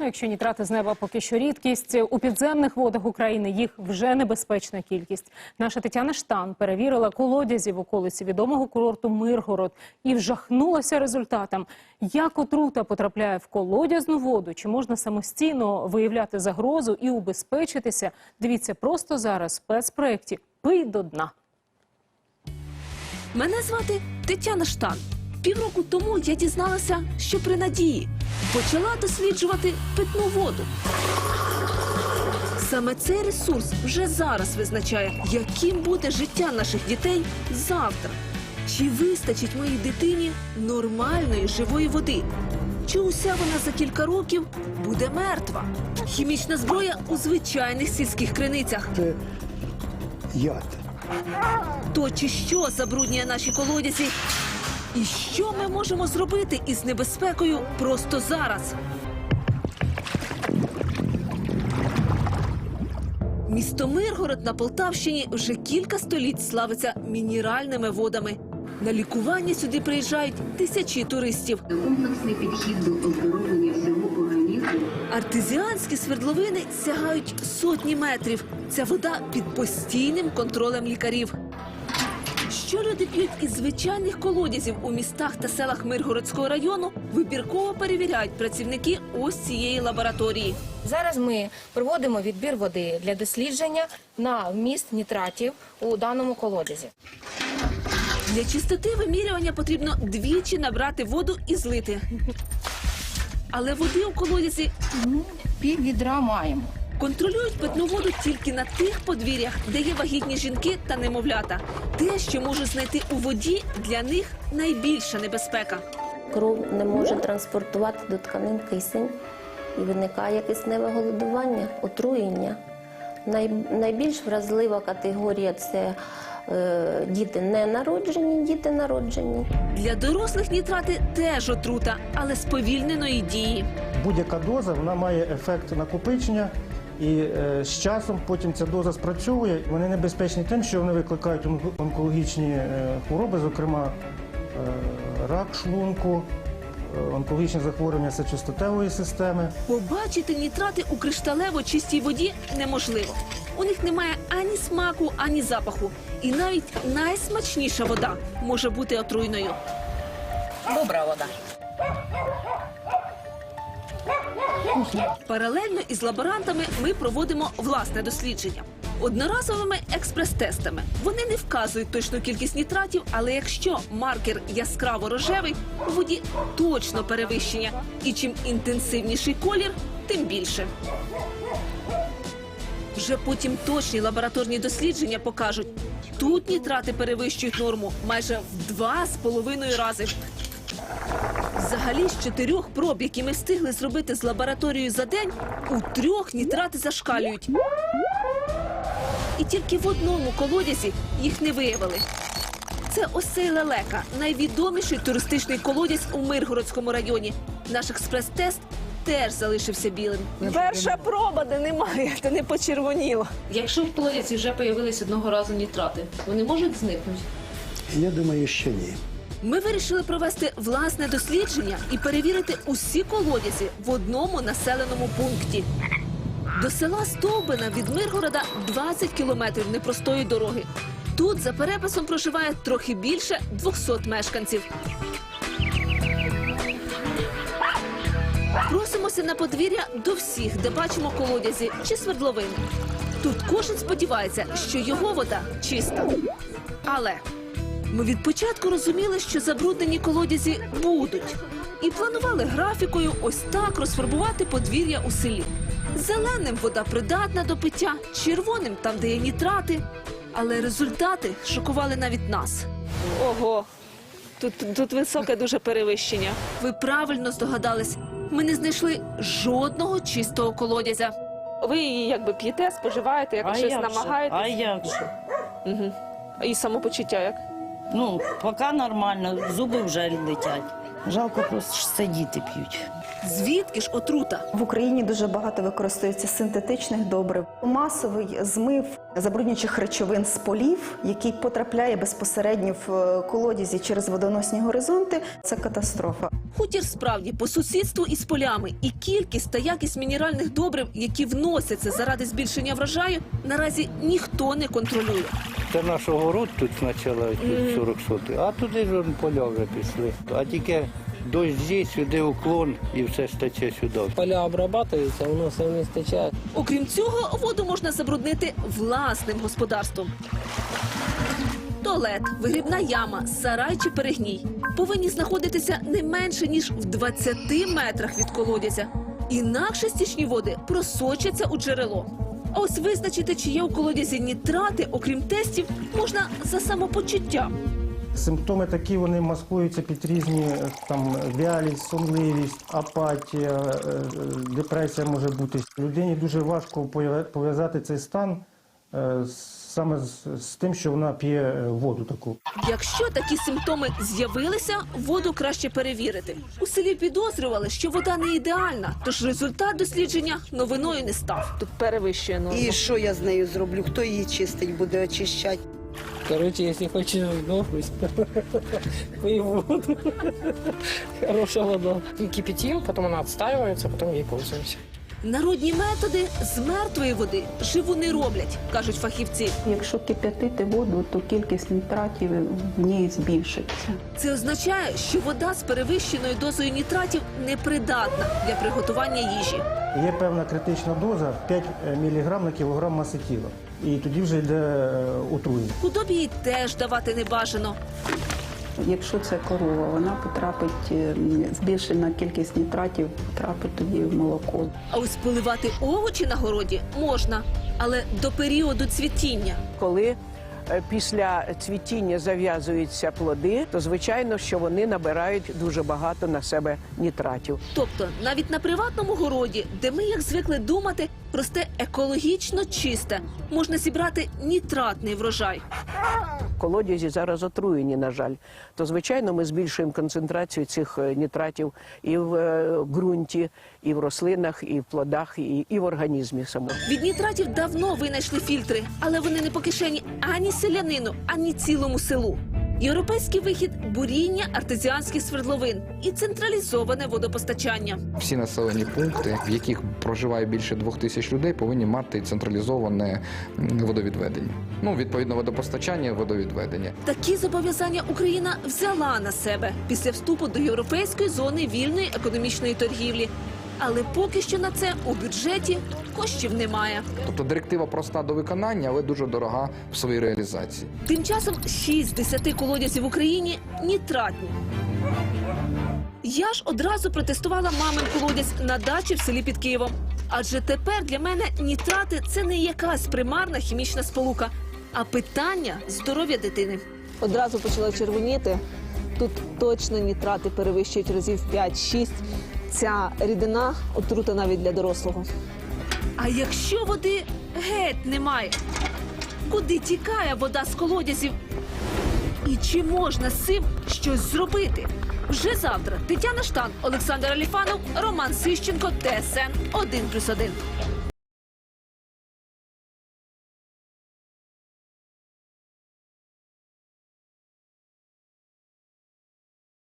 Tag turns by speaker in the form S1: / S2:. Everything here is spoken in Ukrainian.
S1: Ну, якщо нітрати з неба поки що рідкість, у підземних водах України їх вже небезпечна кількість. Наша Тетяна Штан перевірила колодязі в околиці відомого курорту Миргород і вжахнулася результатом. Як отрута потрапляє в колодязну воду, чи можна самостійно виявляти загрозу і убезпечитися? Дивіться просто зараз в спецпроєкті «Пий до дна».
S2: Мене звати Тетяна Штан. Півроку тому я дізналася, що при надії почала досліджувати питну воду. Саме цей ресурс вже зараз визначає, яким буде життя наших дітей завтра. Чи вистачить моїй дитині нормальної живої води? Чи уся вона за кілька років буде мертва? Хімічна зброя у звичайних сільських криницях.
S3: Це яд.
S2: То чи що забруднює наші колодязі? І що ми можемо зробити із небезпекою просто зараз? Місто Миргород на Полтавщині вже кілька століть славиться мінеральними водами. На лікування сюди приїжджають тисячі туристів.
S4: Комплексний підхід до оздоровлення всього організму
S2: Артезіанські свердловини сягають сотні метрів. Ця вода під постійним контролем лікарів. Що люди п'ють із звичайних колодязів у містах та селах Миргородського району, вибірково перевіряють працівники ось цієї лабораторії.
S5: Зараз ми проводимо відбір води для дослідження на вміст нітратів у даному колодязі.
S2: Для чистоти вимірювання потрібно двічі набрати воду і злити. Але води у колодязі
S5: Ну, пів відра маємо.
S2: Контролюють питну воду тільки на тих подвір'ях, де є вагітні жінки та немовлята. Те, що можуть знайти у воді, для них найбільша небезпека.
S6: Кров не може транспортувати до тканин кисень і виникає кисневе голодування, отруєння. Най, найбільш вразлива категорія це е, діти ненароджені, діти народжені.
S2: Для дорослих нітрати теж отрута, але сповільненої дії.
S7: Будь-яка доза вона має ефект накопичення, і е, з часом потім ця доза спрацьовує. Вони небезпечні тим, що вони викликають онкологічні е, хвороби, зокрема е, рак шлунку, е, онкологічні захворювання сечостатевої системи.
S2: Побачити нітрати у кришталево чистій воді неможливо. У них немає ані смаку, ані запаху. І навіть найсмачніша вода може бути отруйною.
S5: Добра вода.
S2: Паралельно із лаборантами ми проводимо власне дослідження. Одноразовими експрес-тестами вони не вказують точну кількість нітратів, але якщо маркер яскраво рожевий, у воді точно перевищення. І чим інтенсивніший колір, тим більше. Вже потім точні лабораторні дослідження покажуть, тут нітрати перевищують норму майже в два з половиною рази. Взагалі з чотирьох проб, які ми встигли зробити з лабораторією за день, у трьох нітрати зашкалюють. І тільки в одному колодязі їх не виявили. Це ось цей лелека, найвідоміший туристичний колодязь у Миргородському районі. Наш експрес-тест теж залишився білим. Перша проба, де немає, то не почервоніло.
S8: Якщо в колодязі вже появились одного разу нітрати, вони можуть зникнути?
S3: Я думаю, що ні.
S2: Ми вирішили провести власне дослідження і перевірити усі колодязі в одному населеному пункті. До села Стовбина від Миргорода 20 кілометрів непростої дороги. Тут за переписом проживає трохи більше 200 мешканців. Просимося на подвір'я до всіх, де бачимо колодязі чи свердловини. Тут кожен сподівається, що його вода чиста. Але ми від початку розуміли, що забруднені колодязі будуть, і планували графікою ось так розфарбувати подвір'я у селі. Зеленим вода придатна до пиття, червоним там, де є нітрати. Але результати шокували навіть нас. Ого, тут, тут високе дуже перевищення. Ви правильно здогадались. Ми не знайшли жодного чистого колодязя. Ви її якби п'єте, споживаєте, як щось
S9: як
S2: намагаєтесь.
S9: А як же?
S2: Угу. І самопочуття як?
S9: Ну, поки нормально, зуби вже летять. Жалко просто що це діти п'ють.
S2: Звідки ж отрута?
S10: В Україні дуже багато використовується синтетичних добрив. Масовий змив забруднюючих речовин з полів, який потрапляє безпосередньо в колодязі через водоносні горизонти. Це катастрофа.
S2: Хутір справді по сусідству із полями, і кількість та якість мінеральних добрив, які вносяться заради збільшення врожаю, наразі ніхто не контролює.
S11: Це наш огород тут спочатку тут 40 сотих, а туди ж поля вже пішли. А тільки дощі, сюди уклон і все стече сюди.
S12: Поля обрабатуються, воно все не стачає.
S2: Окрім цього, воду можна забруднити власним господарством. Туалет, вигрібна яма, сарай чи перегній повинні знаходитися не менше ніж в 20 метрах від колодязя. Інакше стічні води просочаться у джерело. А ось визначити, чи є у колодязі нітрати, окрім тестів, можна за самопочуттям.
S7: Симптоми такі вони маскуються під різні е, там вялість, сонливість, апатія, е, е, депресія може бути. Людині дуже важко пов'я- пов'язати цей стан з- саме з, з тим, що вона п'є е, воду таку.
S2: Якщо такі симптоми з'явилися, воду краще перевірити. У селі підозрювали, що вода не ідеальна, тож результат дослідження новиною не став. Тут перевищує норму.
S13: І що я з нею зроблю? Хто її чистить, буде очищати?
S12: Короче, якщо хочеш здохнути, пий воду. Хороша вода. И кипятим, потом она отстаивается, потом ей пользуемся.
S2: Народні методи з мертвої води живу не роблять, кажуть фахівці.
S14: Якщо кип'ятити воду, то кількість нітратів в ній збільшиться.
S2: Це означає, що вода з перевищеною дозою нітратів непридатна для приготування їжі.
S7: Є певна критична доза 5 мг на кілограм маси тіла. І тоді вже йде е, отруєння.
S2: Худобі їй теж давати не бажано.
S14: Якщо це корова, вона потрапить е, збільшена кількість нітратів, потрапить тоді в молоко.
S2: А ось поливати овочі на городі можна, але до періоду цвітіння.
S15: Коли е, після цвітіння зав'язуються плоди, то звичайно, що вони набирають дуже багато на себе нітратів.
S2: Тобто навіть на приватному городі, де ми, як звикли думати, росте екологічно чисте, можна зібрати нітратний врожай.
S15: Колодязі зараз отруєні, на жаль. То звичайно, ми збільшуємо концентрацію цих е, нітратів і в е, ґрунті, і в рослинах, і в плодах, і, і в організмі самому.
S2: Від нітратів давно винайшли фільтри, але вони не по кишені ані селянину, ані цілому селу. Європейський вихід буріння артезіанських свердловин і централізоване водопостачання.
S16: Всі населені пункти, в яких проживає більше двох тисяч людей, повинні мати централізоване водовідведення. Ну, відповідно, водопостачання, водовідведення.
S2: Такі зобов'язання Україна взяла на себе після вступу до європейської зони вільної економічної торгівлі. Але поки що на це у бюджеті коштів немає.
S16: Тобто директива проста до виконання, але дуже дорога в своїй реалізації.
S2: Тим часом 6 з 10 колодязів в Україні нітратні. Я ж одразу протестувала мамин колодязь на дачі в селі під Києвом. Адже тепер для мене нітрати це не якась примарна хімічна сполука, а питання здоров'я дитини. Одразу почала червоніти. Тут точно нітрати перевищують разів 5-6. Ця рідина отрута навіть для дорослого. А якщо води геть немає? Куди тікає вода з колодязів? І чи можна з цим щось зробити? Вже завтра Тетяна Штан, Олександр Аліфанов, Роман Сищенко, ТСН 1+,1.